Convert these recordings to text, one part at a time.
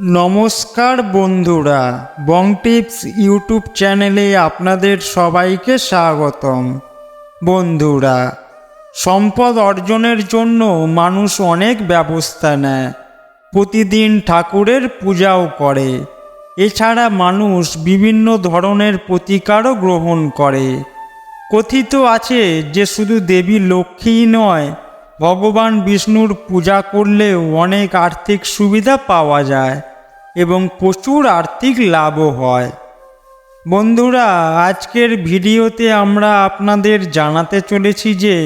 নমস্কার বন্ধুরা, বং tips YouTube চ্যানেলে আপনাদের সবাইকে স্বাগতম। বন্ধুরা, সম্পদ অর্জনের জন্য মানুষ অনেক ব্যবস্থা নেয়। প্রতিদিন ঠাকুরের পূজাও করে। এছাড়া মানুষ বিভিন্ন ধরনের প্রতিকারও গ্রহণ করে। কথিত আছে যে শুধু দেবী লক্ষ্মীই নয় ভগবান বিষ্ণুর পূজা করলে অনেক আর্থিক সুবিধা পাওয়া যায় এবং প্রচুর আর্থিক লাভও হয়। বন্ধুরা, আজকের ভিডিওতে আমরা আপনাদের জানাতে চলেছি যে,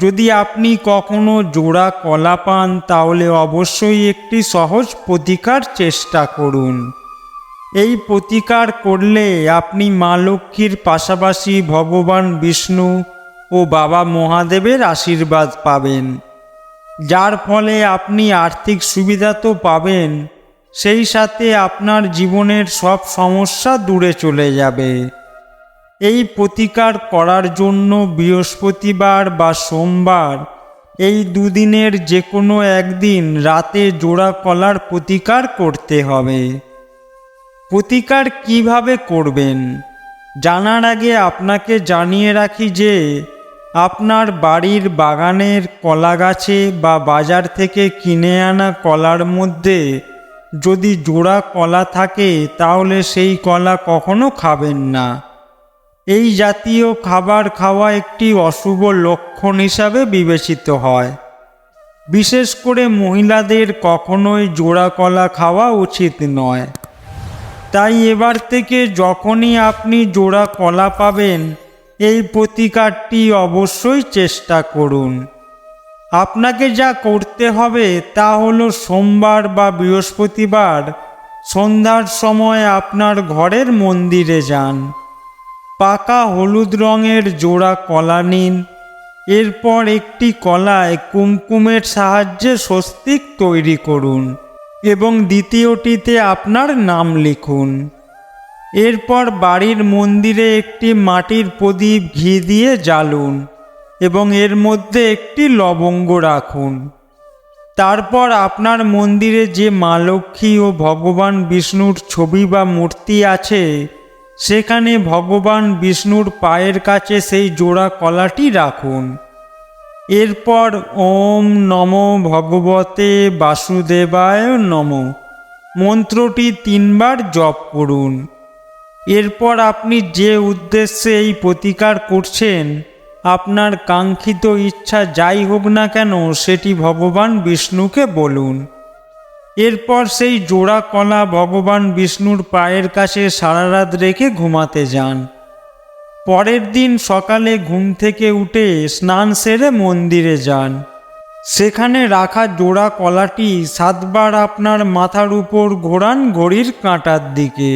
যদি আপনি কখনো জোড়া কলা পান, তাহলে অবশ্যই একটি সহজ প্রতিকার চেষ্টা করুন। এই প্রতিকার করলে আপনি মা লক্ষ্মীর পাশাপাশি ভগবান বিষ্ণু ও বাবা মহাদেবের আশীর্বাদ পাবেন। যার ফলে আপনি আর্থিক সুবিধা তো পাবেন, সেই সাথে আপনার জীবনের সব সমস্যা দূরে চলে যাবে। এই প্রতিকার করার জন্য বৃহস্পতিবার বা সোমবার, এই দুদিনের যে কোনো একদিন রাতে জোড়া কলার প্রতিকার করতে হবে। প্রতিকার কীভাবে করবেন? জানার আগে আপনাকে জানিয়ে রাখি যে আপনার বাড়ির বাগানের কলা গাছে বা বাজার থেকে কিনে আনা কলার মধ্যে যদি জোড়া কলা থাকে, তাহলে সেই কলা কখনো খাবেন না। এই জাতীয় খাবার খাওয়া একটি অশুভ লক্ষণ হিসাবে বিবেচিত হয়। বিশেষ করে মহিলাদের কখনোই জোড়া কলা খাওয়া উচিত নয়। তাই এবার থেকে যখনই আপনি জোড়া কলা পাবেন এই প্রতিকারটি অবশ্যই চেষ্টা করুন। আপনাকে যা করতে হবে তা হলো সোমবার বা বৃহস্পতিবার সন্ধ্যার সময় আপনার ঘরের মন্দিরে যান। পাকা হলুদ রঙের জোড়া কলা নিন। এরপর একটি কলায় কুমকুমের সাহায্যে স্বস্তিক তৈরি করুন এবং দ্বিতীয়টিতে আপনার নাম লিখুন। এরপর বাড়ির মন্দিরে একটি মাটির প্রদীপ ঘি দিয়ে জ্বালুন এবং এর মধ্যে একটি লবঙ্গ রাখুন। তারপর আপনার মন্দিরে যে মা লক্ষ্মী ও ভগবান বিষ্ণুর ছবি বা মূর্তি আছে, সেখানে ভগবান বিষ্ণুর পায়ের কাছে সেই জোড়া কলাটি রাখুন। এরপর ওম নম ভগবতে বাসুদেবায় নম। মন্ত্রটি তিনবার জপ করুন। এরপর আপনি যে উদ্দেশ্যে এই প্রতিকার করছেন, আপনার কাঙ্ক্ষিত ইচ্ছা যাই হোক না কেন, সেটি ভগবান বিষ্ণুকে বলুন। এরপর সেই জোড়া কলা ভগবান বিষ্ণুর পায়ের কাছে সারা রাত রেখে ঘুমাতে যান। পরের দিন সকালে ঘুম থেকে উঠে স্নান সেরে মন্দিরে যান। সেখানে রাখা জোড়া কলাটি সাতবার আপনার মাথার উপর ঘোরান ঘড়ির কাঁটার দিকে।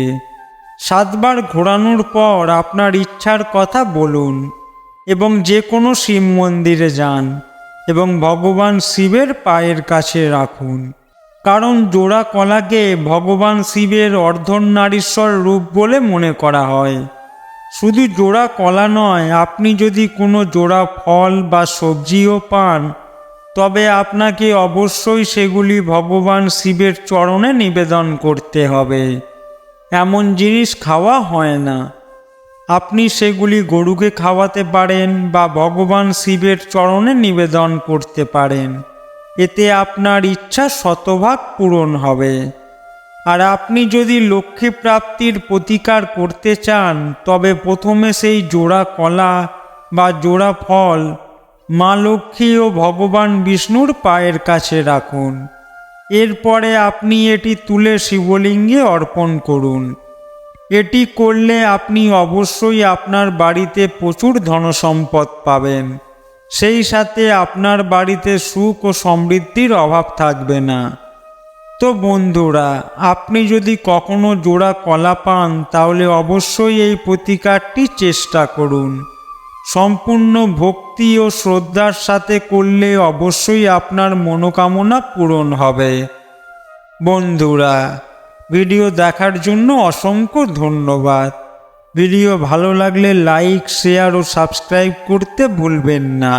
সাতবার ঘোরানোর পর আপনার ইচ্ছার কথা বলুন এবং যে কোনো শিব মন্দিরে যান এবং ভগবান শিবের পায়ের কাছে রাখুন। কারণ জোড়া কলাকে ভগবান শিবের অর্ধনারীশ্বর রূপ বলে মনে করা হয়। শুধু জোড়া কলা নয়, আপনি যদি কোনো জোড়া ফল বা সবজিও পান, তবে আপনাকে অবশ্যই সেগুলি ভগবান শিবের চরণে নিবেদন করতে হবে। এমন জিনিস খাওয়া হয় না। আপনি সেগুলি গরুকে খাওয়াতে পারেন বা ভগবান শিবের চরণে নিবেদন করতে পারেন। এতে আপনার ইচ্ছা শতভাগ পূরণ হবে। আর আপনি যদি লক্ষ্মী প্রাপ্তির প্রতিকার করতে চান, তবে প্রথমে সেই জোড়া কলা বা জোড়া ফল মা লক্ষ্মী ও ভগবান বিষ্ণুর পায়ের কাছে রাখুন। এরপরে আপনি এটি তুলে শিবলিঙ্গে অর্পণ করুন। এটি করলে আপনি অবশ্যই আপনার বাড়িতে প্রচুর ধনসম্পদ পাবেন। সেই সাথে আপনার বাড়িতে সুখ ও সমৃদ্ধির অভাব থাকবে না। তো বন্ধুরা, আপনি যদি কখনো জোড়া কলা পান, তাহলে অবশ্যই এই প্রতিকারটি চেষ্টা করুন। সম্পূর্ণ ভক্তি ও শ্রদ্ধার সাথে করলে অবশ্যই আপনার মনোকামনা পূরণ হবে। বন্ধুরা ভিডিও দেখার জন্য অসংখ্য ধন্যবাদ। ভিডিও ভালো লাগলে লাইক শেয়ার ও সাবস্ক্রাইব করতে ভুলবেন না।